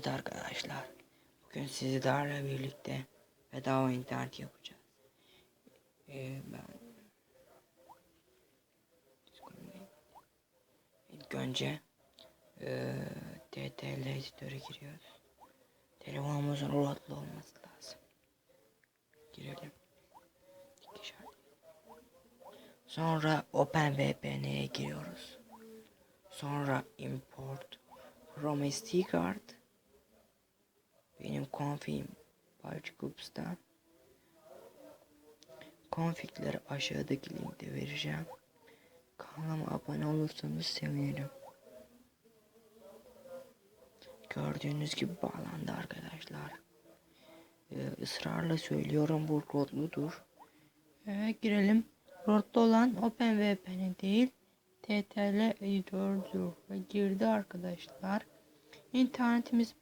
Evet arkadaşlar. Bugün sizlerle birlikte bedava internet yapacağız. Ee, ben ilk önce ee, TTL giriyoruz. Telefonumuzun rotlu olması lazım. Girelim. İki şart. Sonra OpenVPN'ye giriyoruz. Sonra import from SD card. Benim config'im Bargecoops'tan. Config'leri aşağıdaki linkte vereceğim. Kanalıma abone olursanız sevinirim. Gördüğünüz gibi bağlandı arkadaşlar. Ee, ısrarla söylüyorum bu rodludur. Ee, girelim. Rodlu olan OpenVPN değil. TTL editördür. Ve girdi arkadaşlar. İnternetimiz